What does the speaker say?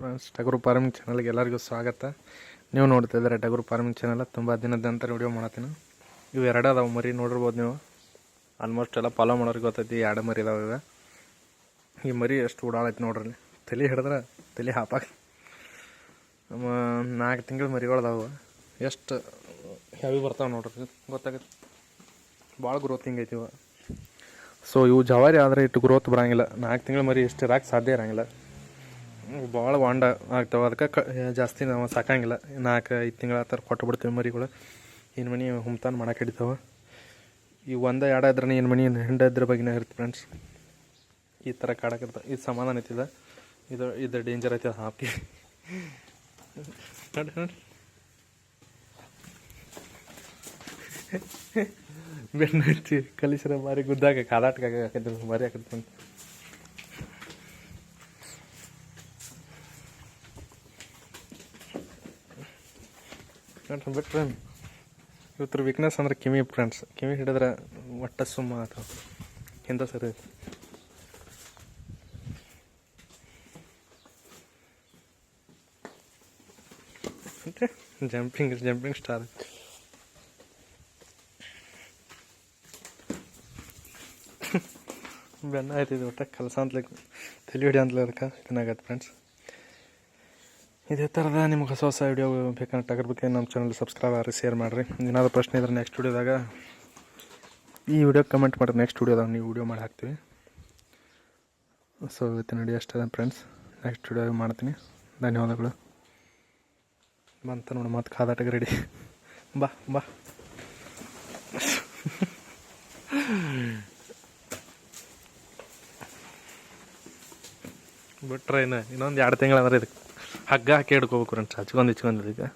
Friends, ಟಗರು farming ಚಾನಲ್ಗೆ ಎಲ್ಲರಿಗೂ ಸ್ವಾಗತ. ನೀವು ನೋಡ್ತಾ ಇದ್ದಾರೆ ಟಗರು ಫಾರ್ಮಿಂಗ್ ಚಾನಲ್, ತುಂಬ ದಿನದ ನಂತರ ವಿಡಿಯೋ ಮಾಡತ್ತೀನಿ ಇವು ಎರಡು ಅದಾವೆ ಮರಿ, ನೋಡಿರ್ಬೋದು ನೀವು. ಆಲ್ಮೋಸ್ಟ್ ಎಲ್ಲ ಫಾಲೋ ಮಾಡೋರಿಗೆ ಗೊತ್ತೈತಿ, ಎರಡು ಮರಿ ಇದಾವೆ ಇವೆ. ಈ ಮರಿ ಎಷ್ಟು ಓಡಾಡೈತಿ ನೋಡ್ರಿ ತಲೆ ಹಿಡಿದ್ರೆ ತಲೆ ಹಾಪಾಕ ನಮ್ಮ ನಾಲ್ಕು ತಿಂಗಳು ಮರಿಗಳದಾವೆ ಎಷ್ಟು ಹೆವಿ ಬರ್ತಾವೆ ನೋಡ್ರಿ, ಗೊತ್ತಾಗತ್ತೆ. ಭಾಳ ಗ್ರೋತಿಂಗ್ ಐತಿ ಇವ. ಸೊ ಇವು ಜವಾರಿ ಆದರೆ ಇಟ್ಟು ಗ್ರೋತ್ ಬರೋಂಗಿಲ್ಲ. ನಾಲ್ಕು ತಿಂಗಳು ಮರಿ ಎಷ್ಟು ಇರಾಕೆ ಸಾಧ್ಯ ಇರಂಗಿಲ್ಲ. ಭಾಳ ವಾಂಡ ಆಗ್ತಾವೆ. ಅದಕ್ಕೆ ಕ ಜಾಸ್ತಿ ನಾವು ಸಾಕಂಗಿಲ್ಲ. ನಾಲ್ಕು, ಐದು ತಿಂಗಳ ಆ ಥರ ಕೊಟ್ಟು ಬಿಡ್ತೀವಿ ಮರಿಗಳು. ಏನು ಮನಿ ಹುಮ್ತಾನ ಮಾಡಕ್ಕೆ ಹಿಡಿತಾವೆ. ಈ ಒಂದು ಎರಡು ಇದ್ರೆ ಏನು ಮನಿ ಹಿಂಡ ಇದ್ರ ಬಗ್ಗೆನೇ ಇರುತ್ತೆ ಫ್ರೆಂಡ್ಸ್ ಈ ಥರ ಕಾಡಕ್ಕಿರ್ತ ಇದು ಸಮಾಧಾನ ಐತಿದ ಇದು. ಇದು ಡೇಂಜರ್ ಐತಿ ಹಾಕಿ. ನೋಡಿ ನೋಡಿ. ಬೆಣ್ಣೆ ಹಚ್ಚಿ ಕಲಿಸಿರ ಮಾರಿ ಗುದ್ದಾಗ ಕಾದಾಟಕ್ಕೆ ಮರಿ ಹಾಕಿದ್ರು ನೋಡ್ರಿ ಬಿಟ್ರೆ ಇವತ್ತರ ವೀಕ್ನೆಸ್ ಅಂದ್ರೆ ಕಿವಿ ಫ್ರೆಂಡ್ಸ್ ಕಿವಿ ಹಿಡಿದ್ರೆ ಒಟ್ಟ ಸುಮ್ಮ ಆತು. ಹಿಂದೆ ಸರಿ? ಜಂಪಿಂಗ್ ಜಂಪಿಂಗ್ ಸ್ಟಾರ್ ಬೆನ್ನ ಆಯ್ತಿದ್ದು ಒಟ್ಟ. ಕೆಲಸ ಅಂತಲೇ ತಲೆ ಹಿಡಿ ಅಂತಲೇ ಅದಕ್ಕೆ ಇದನ್ನಾಗತ್ತೆ ಫ್ರೆಂಡ್ಸ್ ಇದೇ ಥರದ ನಿಮ್ಗೆ ಹೊಸ ಹೊಸ ವೀಡಿಯೋ ಟಗರ್ ಬಗ್ಗೆ ನಮ್ಮ ಚಾನಲ್ ಸಬ್ಸ್ಕ್ರೈಬ್ ಆಗಿ ಶೇರ್ ಮಾಡಿರಿ. ಏನಾದರೂ ಪ್ರಶ್ನೆ ಇದ್ರೆ ನೆಕ್ಸ್ಟ್ ವೀಡಿಯೋದಾಗ ಈ ವಿಡಿಯೋ ಕಮೆಂಟ್ ಮಾಡಿರಿ. ನೆಕ್ಸ್ಟ್ ವೀಡಿಯೋದಾಗ ನೀವು ವಿಡಿಯೋ ಮಾಡಿ ಹಾಕ್ತೀವಿ. ಸೊ ಇವತ್ತಿನ ವಿಡಿಯೋ ಅಷ್ಟೇ ಫ್ರೆಂಡ್ಸ್ ನೆಕ್ಸ್ಟ್ ವೀಡಿಯೋ ಮಾಡ್ತೀನಿ. ಧನ್ಯವಾದಗಳು. ಬಂತ ನೋಡಿ, ಮತ್ತೆ ಕಾದಾಟಕ್ಕೆ ರೆಡಿ ಬಾ ಬಾ. ಬಿಟ್ರೆ ಇನ್ನು ಇನ್ನೊಂದು ಎರಡು ತಿಂಗಳು ಅಂದ್ರೆ ಇದಕ್ಕೆ. ಹಗ್ಗ ಹಾಕಿ ಹಿಡ್ಕೋಬೇಕು ಫ್ರೆಂಡ್ಸ್ ಹಚ್ಕೊಂಡು ಇಚ್ಕೊಂಡು ಇದಕ್ಕೆ